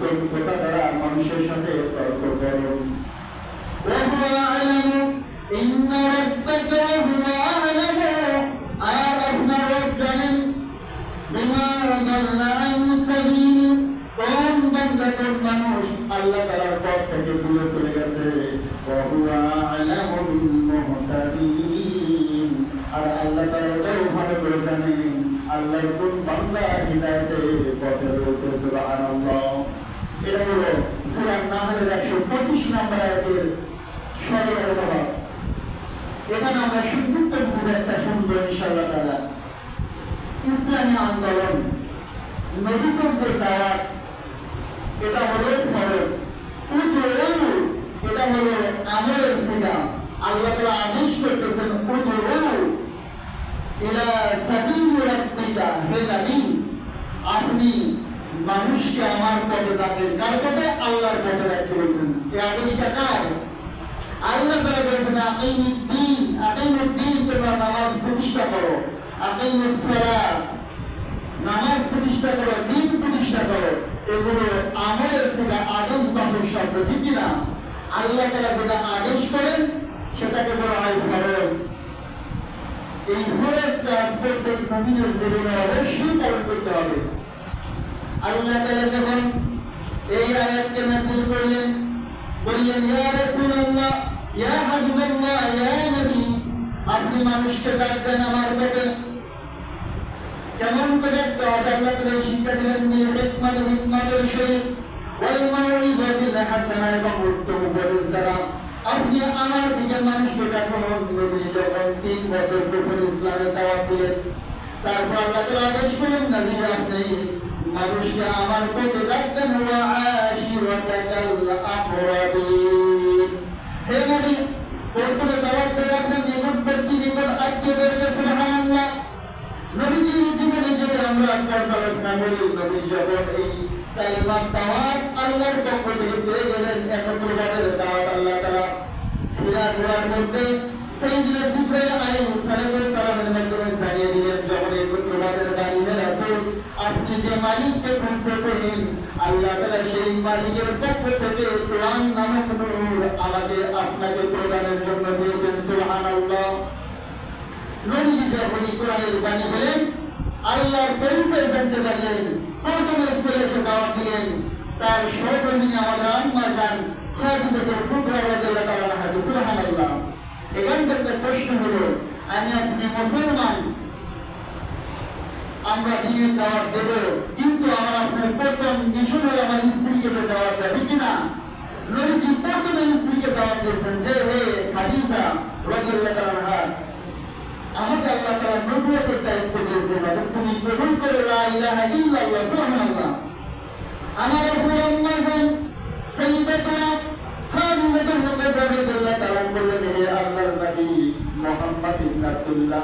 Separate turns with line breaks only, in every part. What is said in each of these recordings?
উত্তম কথা দ্বারা মানুষের সাথে তর্ক করুন
وهو أعلم إن ربك وهو أعلم أعرفنا ربنا بما ضل عن السبيل কোন বান্দা কোন মানুষ
আল্লাহ তাআলার পথ থেকে দূরে চলে গেছে ওহুয়া আলামু বিল মুহতাদিন আর আল্লাহ তাআলা এটাও ভালো করে জানেন আল্লাহর কোন বান্দা হিদায়াতে পথে রয়েছে সুবহানাল্লাহ এটা হলো সূরা নাহলের 125 নম্বর আয়াতের সরল অনুবাদ এখানে আমরা সংযুক্ত খুব একটা সুন্দর ইনশাল্লাহ তারা ইসলামী আন্দোলন নবীদের দ্বারা এটা হলো ফরজ উদুউ এটা হলো আমলের সিগা আল্লাহ তাআলা আদেশ করতেছেন উদুউ ইলা সাবিল রাব্বিকা হে নবী আপনি মানুষকে আমার পথে ডাকেন কার পথে আল্লাহর পথে ডাকতে বলছেন। এই আদেশটা কার? আল্লাহ তাআলা বলেছেন আকিমি দ্বীন আকিমি দ্বীন তোমরা নামাজ প্রতিষ্ঠা করো। সালাত, নামাজ প্রতিষ্ঠা করো, দিন প্রতিষ্ঠা করো। এগুলো আমলের সেটা আদেশ শব্দ কিনা আল্লাহ তালা যেটা আদেশ করেন, সেটাকে বলা হয় ফরজ। এই ফরজ জীবনে অবশ্যই পালন করতে হবে। আল্লাহ তালা যখন এই আয়াতকে নাজিল করলেন বললেন ইয়া রাসূলুল্লাহ ইয়া হাবিবাল্লাহ ইয়া নবী আপনি মানুষকে ডাক দেন আমার পথে কেমন করে দাওয়াত আল্লাহ তাআলা শিক্ষা দিলেন মিল হিকমত হিকমতের সহিত ওয়াল মাউইযাতিল হাসানা এবং উত্তম উপদেশ দ্বারা আপনি আমার দিকে মানুষকে ডাকুন নবী যখন তিন বছর যখন ইসলামের দাওয়াত দিলেন তারপর আল্লাহ তাআলা আদেশ করলেন নবী আপনি মানুষকে আমার পথে ডাকতেন হে নবী প্রথমে দাওয়াত করে আপনার নিকটবর্তী নিকট আত্মীয়দেরকে সুবহানাল্লাহ। নবীজির জীবনে যদি আমরা পর্যালোচনা করি নবী যখন এই কালিমার দাওয়াত আল্লাহর পক্ষ থেকে পেয়ে গেলেন, একত্রবাদের দাওয়াত আল্লাহ তাআলা হীরা গুহার মধ্যে সাইয়্যিদুনা জিবরাইল আলাইহিস সালামের মাধ্যমে জানিয়ে দিলেন যখন একত্রবাদের গাড়ি রাসূল আপনি যে মালিককে খুঁজতেছেন আল্লাহ তাআলা সেই মালিকের পক্ষ থেকে কোরআন নামক নূর আমাকে আপনাকে প্রদানের জন্য দিয়েছেন, সুবহানাল্লাহ। নবীজি যখন কোরআনের বাণী বলেন, আল্লাহর পরিচয় জানতে পারলেন, প্রথমে স্থলে এসে দাওয়াত দিলেন। তার সহকর্মী আমাদের আম্মা যান এখান থেকে প্রশ্ন হলো, আমি আপনি মুসলমান? আমরা দিনের দাওয়াত দেব। কিন্তু আমার আপনার প্রথম মিশন হলো আমার স্ত্রীকে তো দাওয়াত দেবে কিনা? নবীজি প্রথমে স্ত্রীকে দাওয়াত দিয়েছেন যে, হে খাদিজা রাদিয়াল্লাহু তাআলা আনহা, আমাকে আল্লাহ তাআলা নবুয়তের দায়িত্ব দিয়েছেন। এবং তুমি কবুল করে, লা ইলাহা ইল্লাল্লাহ, সুবহানাল্লাহ। আমার আপনার আম্মা যান সাইয়্যিদাতুনা খাদিজাতুল কুবরা রাদিয়াল্লাহু তাআলা বললেন, হে আল্লাহর নবী মুহাম্মদ ইবনে আব্দুল্লাহ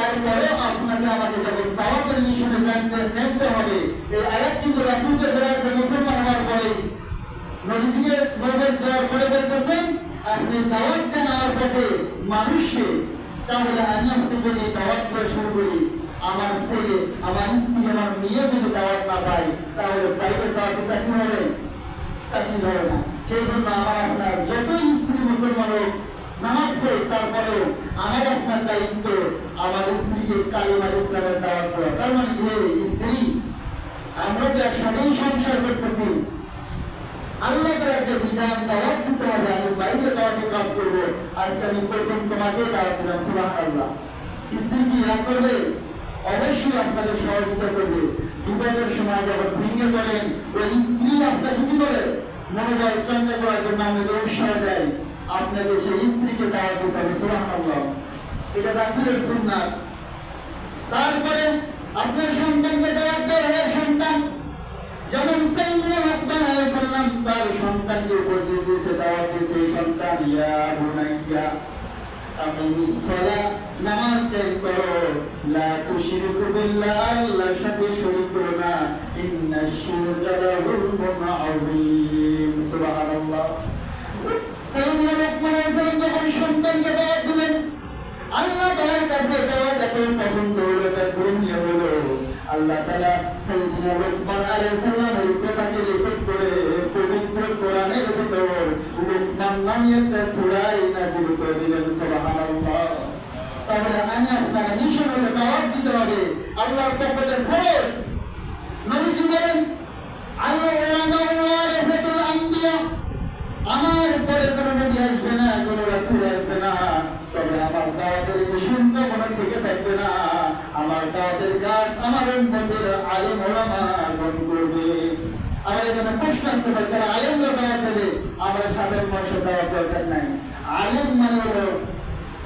তারপরে আপনাকে আমাকে যখন দাওয়াতের মিশনে নেমতে হবে। এই আয়াত কিন্তু রাসূলকে মুসলমান হওয়ার পরে। নবীজিকে নবুয়ত দেওয়ার পরে বলতেছেন আপনি দাওয়াত দেন আমার পথে মানুষকে, তাহলে আমি আপনাকে যদি দাওয়াত দেওয়া শুরু করি। আমার ছেলে, আমার স্ত্রী, আমার মেয়ে যদি দাওয়াত না পাই তাহলে বাইরে দাওয়াত কাশি হবে? কাশি হবে না। সেই জন্য আমার আপনার যতই স্ত্রী মুসলমান হোক নামাজ আমার আপনার দায়িত্ব আমার স্ত্রীকে কালিমার ইসলামের মানে স্ত্রী, আমরা তো স্ত্রী কি করবে? অবশ্যই আপনাকে সহযোগিতা করবে। বিপদের সময় যখন ভেঙে পড়েন স্ত্রী আপনাকে কি করে? মনোবল চন্দ্র করার জন্য আমাকে উৎসাহ দেয়। আপনাকে সেই স্ত্রীকে দাওয়াত দিতে হবে সুবহানাল্লাহ এটা রাসূলের সুন্নাত। তারপরে আপনার সন্তানকে দাওয়াত দেওয়া হে সন্তান। যেমন সাইয়্যিদুনা লুকমান আলাইহিস সালাম তার সন্তানকে উপদেশ দিয়েছে, দাওয়াত দিয়েছে সন্তান, ইয়া বুনাইয়া, আকিমিস যখন সন্তানকে দাওয়াত দিলেন, আল্লাহ তাআলার কাছে দাওয়াত এত পছন্দ হলো এত গ্রহণীয় হলো। আল্লাহ তাআলা সাইয়্যিদুনা লুকমান আলাইহিস সালামের কথাকে রেকর্ড করে, পবিত্র কোরআনের ভিতর লুকমান নামে একটা সূরা নাযিল করে দিলেন, সুবহানাল্লাহ আল্লাহ ওলামা ওয়ারিসাতুল আম্বিয়া আমার পরে কোনো নবী আসবে না কোনো রাসূল আসবে না তবে আমার দাওয়াতের মনে থেকে থাকবে না। আমার দাওয়াতের কাজ আমার উম্মতের আলেম ওলামা গ্রহণ করবে। আমার এখানে প্রশ্ন আসতে পারে, তারা আলেমরা দাওয়াত দেবে আমরা সাধারণ মানুষের দাওয়াত দরকার নাই। আলেম মানে হলো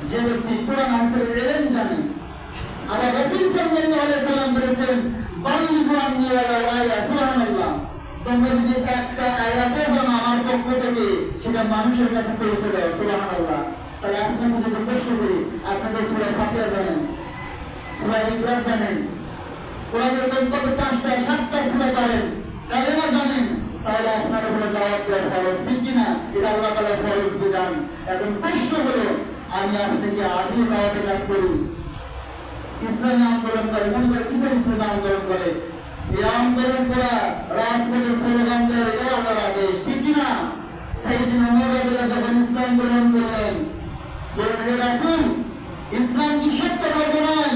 যে ব্যক্তি কোরআন আমার সেটা মানুষের কাছে পৌঁছে দাও, সুবহানাল্লাহ। তাহলে আপনাকে প্রশ্ন করি আপনাদের সূরা ফাতিহা জানেন সূরা ইখলাস জানেন। কোরআনের কমপক্ষে পাঁচটা, সাতটা সূরা পারেন, কালেমা জানেন, তাহলে আপনার উপরে দাওয়াত দেওয়া ফরজ, ঠিক কিনা? এটা আল্লাহ তাআলার ফরজ বিধান। এখন প্রশ্ন আমি আপনাকে আগে দাওয়াতে কাজ করি। ইসলামী আন্দোলন করে মনে করে কিসের ইসলামী আন্দোলন করে? এই আন্দোলন করা রাজপথে স্লোগান দেয় এটা আল্লাহর আদেশ, ঠিক কিনা? সাইদিন রাদিয়াল্লাহু যখন ইসলাম গ্রহণ করলেন বলেন হে রাসূল ইসলাম কি সত্য ধর্ম নয়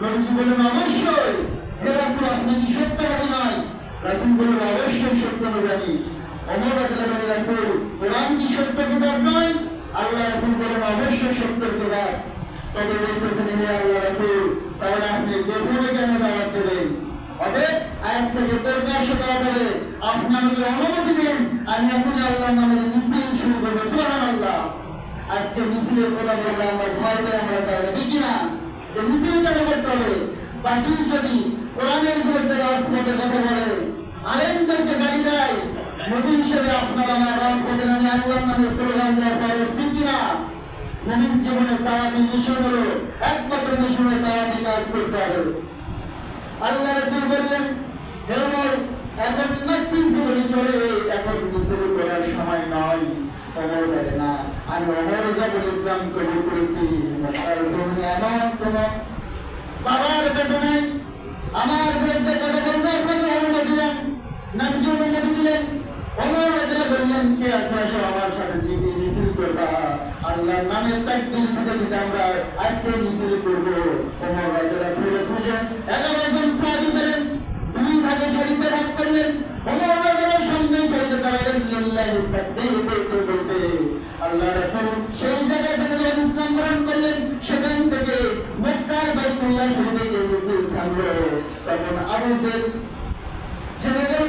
নবীজি বলেন অবশ্যই। হে রাসূল, আপনি কি সত্য ধর্ম নয় রাসূল বলেন অবশ্যই সত্য ওমর রাদিয়াল্লাহু বলেন রাসূল, কোরআন কি সত্য কিতাব নয়? আল্লাহ রাসূল বলেন অবশ্যই সত্য কিতাব। তবে বলতেছেন, হে আল্লাহ রাসূল, তাহলে আপনি গোপনে কেন দাওয়াত দেবেন। অতএব আজ থেকে প্রকাশ্য দেওয়া যাবে আপনি আমাকে অনুমতি দিন, আমি এখনই আল্লাহর নামের আজকে মিছিলের কথা বললে আমরা ভয় পেয়ে আমরা যাই না। ঠিক না যে মিছিল কেন করতে হবে বাকি যদি কোরআনের বিরুদ্ধে রাজপথের কথা বলে, আলেমদেরকে গালি দেয় নবী হিসেবে আপনার আমার রাজপথে নামে আল্লাহর নামে স্লোগান দেওয়া ফরজ ঠিক কিনা? মুমিন জীবনে তাওয়াতি মিশন হলো একমাত্র মিশনের তাওয়াতি কাজ করতে হবে। আল্লাহ রাসূল বললেন, হে এখন নাকি জীবনে চলে এখন মিছিল করার সময় নয়। ওমর না। আমি ওমর যখন ইসলাম কবুল করেছি বাবার বেটা নাই আমার বিরুদ্ধে কথা বলতে আপনাকে অনুমতি দেন নামজি অনুমতি দিলেন ওমর রাদিয়াল্লাহু বললেন কে আছে আসো আমার সাথে জিবি মিছিল করবা আল্লাহর নামের তাকবীর দিতে দিতে আমরা আজকে মিছিল করব ওমর রাদিয়াল্লাহু খুঁজে খুঁজে এগারো জন সাহাবী পেলেন দুই ভাগে সারিতে ভাগ করলেন ওমর রাদিয়াল্লাহু সামনে সারিতে দাঁড়ালেন লিল্লাহি তাকবীর বলতে বলতে আল্লাহ রাসূল সেই জায়গা থেকে যখন ইসলাম গ্রহণ করলেন, সেখান থেকে মক্কার বাইতুল্লাহ শরীফে গিয়ে মিছিল থামলো তখন আবু জেল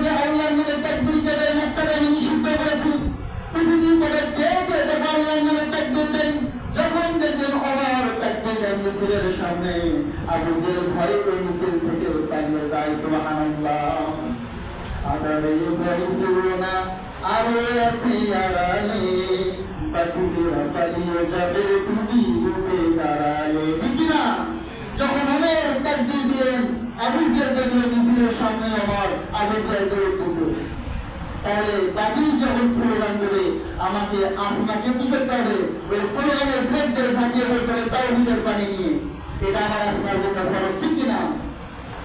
যে আল্লাহর নামে তাকবীর যাদের মক্কাতে আমি নিষিদ্ধ করেছি। পৃথিবী পরে কেউ তো এটা আল্লাহর নামে তাকবীর দেন? যখন দেখলেন ওমর তাকবীর দেন মিছিলের সামনে। আবু জেল ভয় করে মিছিল থেকে পালিয়ে যায়, সুবহানাল্লাহ। আদারে ইব্রাহিমুনা আরও আসি বাকুদেরা যাবে তাহলে বাকি যখন স্লোগান দেবে আমাকে আপনাকে কি করতে হবে ওই স্লোগানের বিরুদ্ধে ঝাঁপিয়ে পড়তে হবে তাওহীদের পানি নিয়ে এটা আমার আপনার জন্য খরচ ঠিক কিনা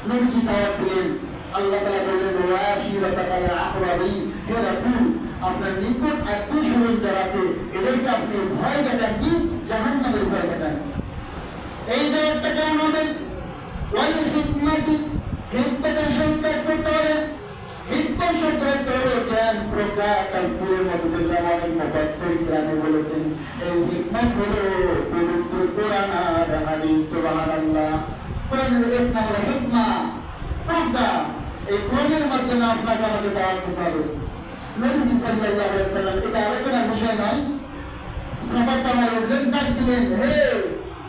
নবীজি দাওয়াত দিলেন আল্লাহ তাআলা বললেন ওয়াশিরাতাকাল আকরাবিন হে রাসূল আপনার নিকট আত্মীয় স্বজন যারা আছে, এদেরকে আপনি ভয় দেখান কি? জাহান্নামের ভয় দেখান এই কেমন হবে? ওয়াল হিকমাতি, হিকমতের সহিত কাজ করতে হবে। হিকমত শব্দ হলো জ্ঞান, প্রজ্ঞা, তাফসীরের মধ্যে অনেক মুফাসসির কেরামে বলেছেন, এই হিকমত হলো পবিত্র কোরআন আপনাকে আমাকে দাওয়াত দিতে হবে। নবী সাল্লাল্লাহু আলাইহি ওয়াসাল্লাম, এটা আলোচনার বিষয় নয়। সাহাবাত আমার উঠলেন ডাক দিলেন, হে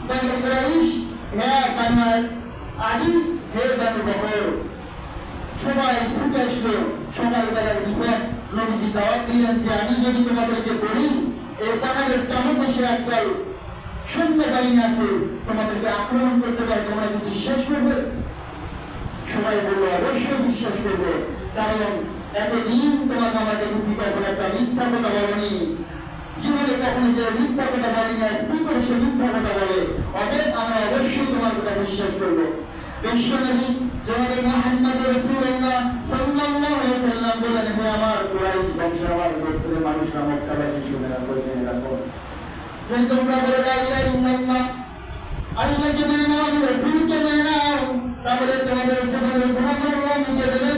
বানু কুরাইশ, হে সবাই ছুটে আসলো সকালবেলার বিপদ নবীজি দাওয়াত দিলেন যে, আমি যদি তোমাদেরকে বলি, এই পাহাড়ের টানদেশে একদল সৈন্য বাহিনী আছে, তোমাদেরকে আক্রমণ করতে পারে, তোমরা কি বিশ্বাস করবে? সবাই বলল, অবশ্যই বিশ্বাস করব। কারণ এতদিন তোমাকে আমরা দেখেছি কখন একটা মিথ্যা কথা বলনি। জীবনে কখনো যে মিথ্যা কথা বলি না কি করে সে মিথ্যা কথা বলে। অতএব আমরা অবশ্যই তোমার কথা বিশ্বাস করব। বিশ্বনবী জনাবে মোহাম্মদ সাল্লাল্লাহু আলাইহি সাল্লাম বলেন, হে আমার কুরাইশ আমার মানুষরা মক্কাবাসী শুনে রাখো। যদি তোমরা বলে, লা ইলাহা ইল্লাল্লাহ, আল্লাহকে মেনে নাও রাসূলকে মেনে নাও, তাহলে তোমাদের জীবনের মিটিয়ে দেবেন।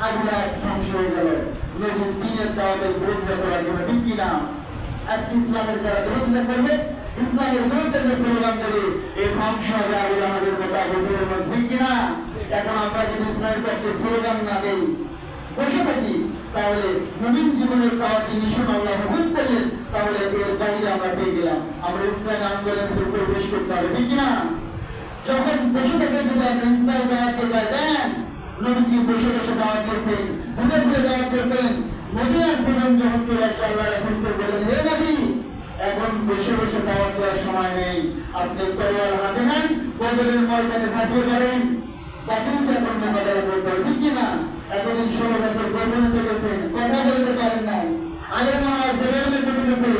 আব্রাহাম ধ্বংস হয়ে গেল নবীর দিনের দাওয়াতের বিরোধিতা করার জন্য ঠিক কিনা আজকে ইসলামের যারা বিরোধিতা করবে ইসলামের বিরুদ্ধে যে স্লোগান দেবে এই ধ্বংস হবে আবুল আমাদের মতো আবুজের মধ্যে ঠিক কিনা এখন আমরা যদি ইসলামের পক্ষে স্লোগান না দেই বসে থাকি তাহলে নবীন জীবনের পাওয়া জিনিসও আল্লাহ হুকুম করলেন তাহলে এর বাইরে আমরা পেয়ে গেলাম আমরা ইসলামী আন্দোলনের প্রবেশ করতে হবে ঠিক না যখন বসে থেকে যদি আপনি ইসলামী দাওয়াত দিয়ে দেন নবীজি বসে বসে দাওয়াত দিয়েছেন, ঘুরে ঘুরে দাওয়াত দিয়েছেন। মদিনার জীবন যখন চলে আসে, আল্লাহ রাসূলকে বলেন, হে নবী, এখন বসে বসে দাওয়াত দেওয়ার সময় নেই। আপনি তলোয়ার হাতে নেন বদরের ময়দানে ঝাঁপিয়ে মোকাবেলা করতে হবে এতদিন ষোলো বছর থেকেছেন কথা বলতে পারেন নাই। আগে জেলের মধ্যে ঢুকেছে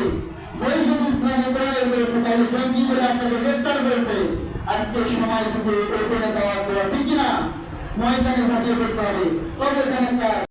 তাহলে জঙ্গি করে আপনাকে গ্রেপ্তার করেছে। আজকে সময় দেওয়া দেওয়া, ঠিক কিনা ময়দানে